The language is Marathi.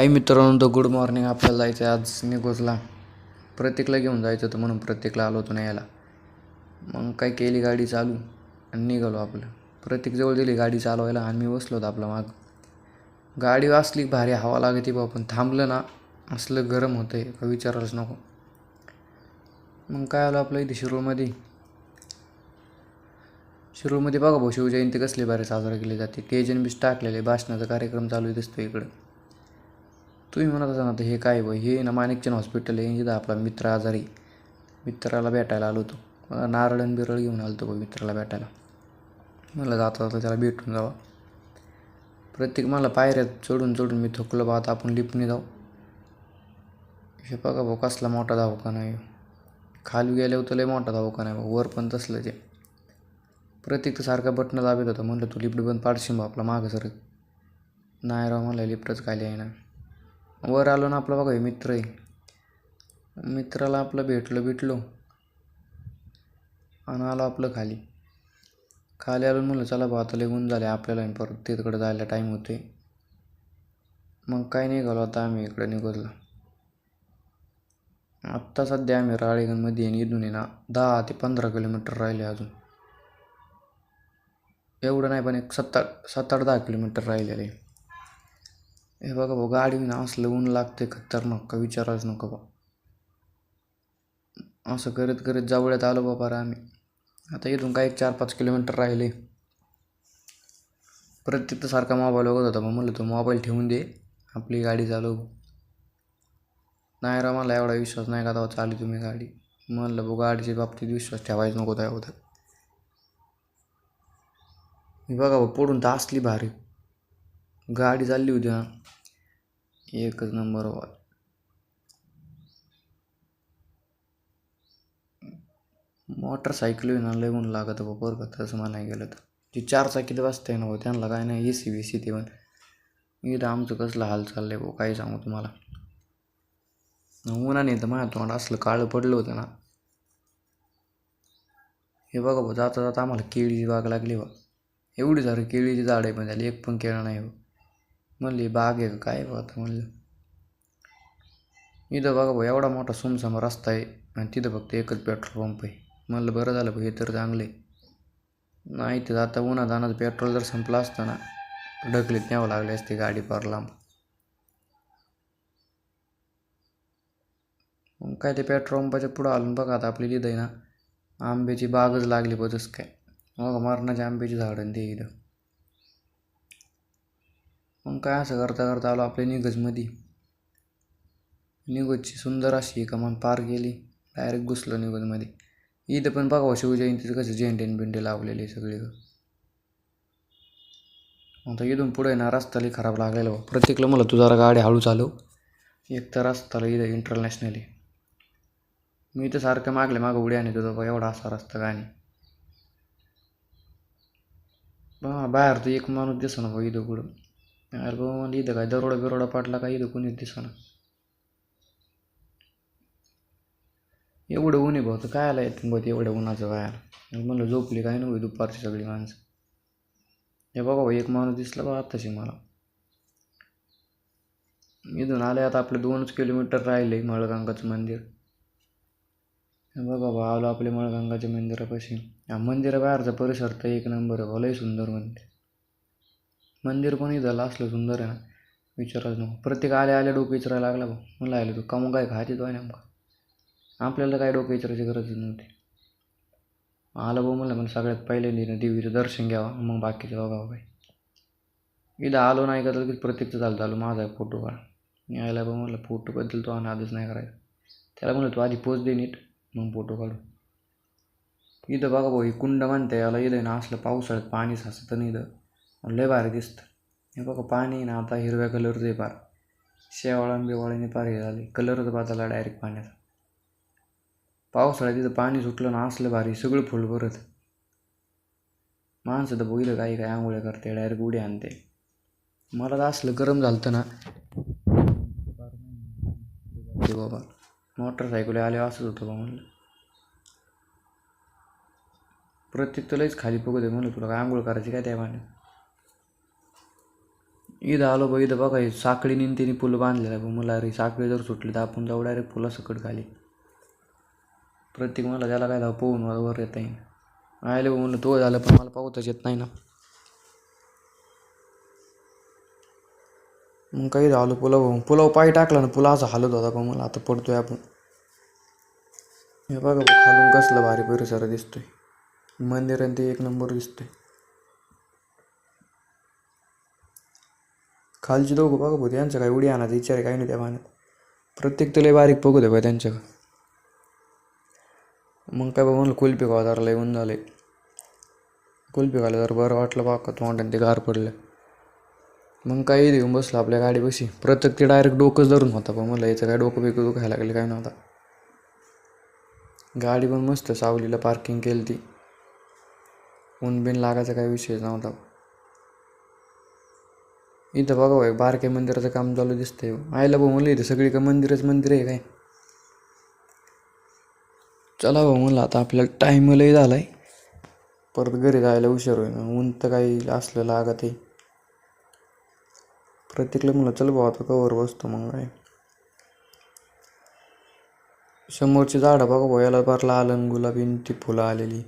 हाय मित्रांनो तर गुड मॉर्निंग आपल्याला जायचं आहे आज निघोजला प्रत्येकला घेऊन जायचं होतं म्हणून प्रत्येकला आलो होतो न्यायला मग काय केली गाडी चालू आणि निघालो आपलं. प्रत्येक जवळ दिली गाडी चालवायला आणि मी बसलो होतो आपला माग. गाडी असली भारी हवा लागते बा पण थांबलं ना. असलं गरम होतं आहे का विचारायलाच नको. मग काय आलं आपलं इथे शिरूरमध्ये शिरूरमध्ये बघा भाऊ शिवजयंती कसली भारी साजरा केली जाते. टेजन बीच टाकलेले भाषणाचा कार्यक्रम चालू आहे दिसतो इकडं. तुम्ही म्हणत असाल ना तर हे काय व हे ना माणिकचंद हॉस्पिटल आहे जिथं आपला मित्र आजारी मित्राला भेटायला आलो होतो. नारळण नारळ आणि बिरळ घेऊन आलो होतो मित्राला भेटायला. मला जाता जाता त्याला भेटून जावा. प्रत्येक मला पायऱ्यात चढून चढून मी थकलो बा आता आपण लिफ्टने जाऊ. हे बघा भाऊ कसला मोठा धावका नाही खाली गेल्यावर तर लय मोठा धावका नाही भाऊ वर पण तसलं ते प्रत्येक तर सारखा बटणं दाबत होता. म्हणलं तू लिफ्ट बंद पाडशील बा आपला मागं सर नाही राव मला लिफ्टच खाली आहे ना. वर आलो ना आपला बघा हे मित्र आहे. मित्राला आपलं भेटलो भेटलो आणि आलो आपलं खाली. खाली आलो म्हणलं चला बा आता लेगून झाले आपल्याला परत तिकडं जायला टाईम होते मग काय निघालो आता आम्ही इकडं निघालो. आत्ता सध्या आम्ही राळेगणमध्ये आणि इथून आहे ना दहा ते पंधरा किलोमीटर राहिले अजून. एवढं नाही पण एक सत्तर सात आठ दहा किलोमीटर राहिलेले हे बघा भाऊ गाडी ना असलं ऊन लागते खतरनाक का विचारायच नको बा. असं करत करत जावळ्यात आलो बाबा आम्ही आता इथून काय एक चार पाच किलोमीटर राहिले. प्रत्येक तर सारखा मोबाईल बघत होता मग म्हणलं तो मोबाईल ठेवून दे आपली गाडी चालव. नाही रा मला एवढा विश्वास नाही का तेव्हा चालली तुम्ही गाडी? म्हणलं भाऊ गाडीच्या बाबतीत विश्वास ठेवायच नको त्यावर मी बघा भाऊ पडून तर असली भारी. गाडी चालली होती ना एकच नंबर मोटरसायकल ना लय ऊन लागत बा बरं का. तसं म्हणाय गेलं तर. जी चार चाकीत बसते ना भाऊ त्यांना काय नाही ए सी बी सी ते पण. इथं आमचं कसलं हाल चाललं आहे भाऊ काय सांगू तुम्हाला. उन्हाने तर माझ्या तोंड असलं काळं पडलं होतं ना. हे बघा भाऊ जाता जाता आम्हाला केळीची बाग लागली बा एवढी सारी केळीची झाड आहे पण त्याला एक पण केळं नाही हो म्हणली बाग आहे का? काय बा आता म्हणलं. इथं बघा भाऊ एवढा मोठा सुमसम रस्ता आहे आणि तिथं फक्त एकच पेट्रोल पंप आहे. म्हणलं बरं झालं भाऊ हे तर चांगलं आहे. नाही तर आता उन्हात जाणार पेट्रोल जर संपलं असतं ना ढकलीत न्यावं लागले असते गाडी पार लांब. मग काय ते पेट्रोल पंपाच्या पुढं आलून बघा आता आपली तिथं आहे ना आंब्याची बागच लागली बघच काय. मग मरणाच्या आंब्याची झाडं ते इथं. मग काय असं करता करता आलो आपल्या निगजमध्ये निगजची सुंदर अशी कमान पार केली डायरेक्ट घुसलो निगजमध्ये इथं पण बघा हो, शिवजयंतीचं कसं झेंडेन बिंडे लावलेले सगळे. आता इथून पुढे ना रस्ता लई खराब लागलेला बा प्रत्येकला मला तू जरा गाडी हळू चालव. एक तर रस्ताला इथं इंटरनॅशनली मी तर सारखं मागले मागं उडी आणि तुझा बा एवढा असा रस्ता गाणी बा बाहेर तर एक माणूस दिसना बा इथं कुठं अरे बाबा मला इथं काय दरोडा बिरोडा पाटला काय इथं कोणीच दिसना. एवढं ऊन आहे भाऊ तर काय आलं येतं भाऊ एवढ्या उन्हाचं बाहेर? म्हणलं झोपली काय नव्हे दुपारची सगळी माणसं. हे बघा भाऊ एक माणूस दिसला बा आत्ताशी मला. इथून आले आता आपले दोनच किलोमीटर राहिले मळगंगाचं मंदिर. हे बघा भाऊ आलो आपले मळगंगाच्या मंदिरापाशी. या मंदिराबाहेरचा परिसर तर एक नंबर आहे लय सुंदर मंदिर. मंदिर पण इथं असलं सुंदर आहे ना विचारायच नको. प्रत्येक आले आल्या डोकं विचारायला लागला भाऊ. मला आले तू कामून काय खाते तो नेमका? आपल्याला काय डोकं विचारायची गरज नव्हती. आलं भाऊ म्हणलं मला सगळ्यात पहिल्यांदा देवीचं दर्शन घ्यावं मग बाकीचं बघावं काय इथं आलो नाही का तर प्रत्येकचं झालं आलो माझा फोटो काढ. यायला भाऊ म्हणलं फोटोबद्दल तो आधीच नाही करायचा. त्याला म्हणलं तू आधी पोच दे नीट मग फोटो काढू. इथं बघा भाऊ ही कुंड म्हणते याला इथं ना असलं पावसाळ्यात पाणी साचतं नाही इथं. लय भारी दिसतं. हे बघा पाणी ना आता हिरव्या कलरचं आहे पार. शेवाळा बिवाळ्याने पार हे झाली. कलरच बदलला डायरेक्ट पाण्याचा. पावसाळ्यात तिथं पाणी सुटलं ना असलं भारी सगळं फुल भरत. माणसं तर बघितलं काही काय आंघोळ्या करते डायरेक्ट उडी आणते. मला तर असलं गरम झालं ना. ते बाबा मोटरसायकल आले असंच होतं बा म्हणलं. प्रत्येक तर लईच खाली बघत आहे म्हणलं तुला काय आंघोळ करायची काय त्या पाण्यात इथं आलो बघ इथं बघा हे साखळीने आणि तिने पूल बांधलेला आहे. मला अरे साखळी जर सुटली तर आपण जाऊ डायरेक्ट पुलासकट खाली. प्रत्येक मला त्याला काय धाव पोहून मला वर येता येईन. आयले भाऊ म्हणलं तो झालं पण मला पाहताच येत नाही ना. मग काही झालं पुलाव पुलाव पाय टाकला ना पुला असा हालत होता पण मला. आता पडतोय आपण. हे बघा खालून कसलं भारी परिसर दिसतोय. मंदिर आणि ते एक नंबर दिसतोय. खालची दोघं बघा भाऊ यांचं काय उडी आणायचा विचार आहे काही नाही त्या पाण्यात प्रत्येक तुला बारीक बघू दे बा त्यांच्या मग काय बा म्हणलं कुल्फी खावा येऊन झाले कुलपी खायला तर बरं वाटलं बाका तोंडाने ते गार पडलं. मग काही देऊन बसलं आपल्या गाडी बशी प्रत्येक ते डायरेक्ट डोकंच धरून होता पण मला याचं काय डोकं बिकं दुखायला लागले काय नव्हता. गाडी पण मस्त सावलीला पार्किंग केली ती ऊन बिन लागायचा काही विषय नव्हता. इथं बघा भाई बारके मंदिराचं काम चालू दिसतंय. आयला भाऊ म्हणलं इथं सगळी का मंदिरच मंदिर आहे काय? चला भाऊ म्हणलं आता आपल्याला टाईम लई झालाय. परत घरी जायला उशीर होईल. ऊन तर काही असलं लागत आहे. प्रत्येकला म्हणलं चल भाऊ आता कवर बसतो मग काय. समोरची झाडं बघा भाऊ याला पार लाल गुलाबी ती फुलं आलेली.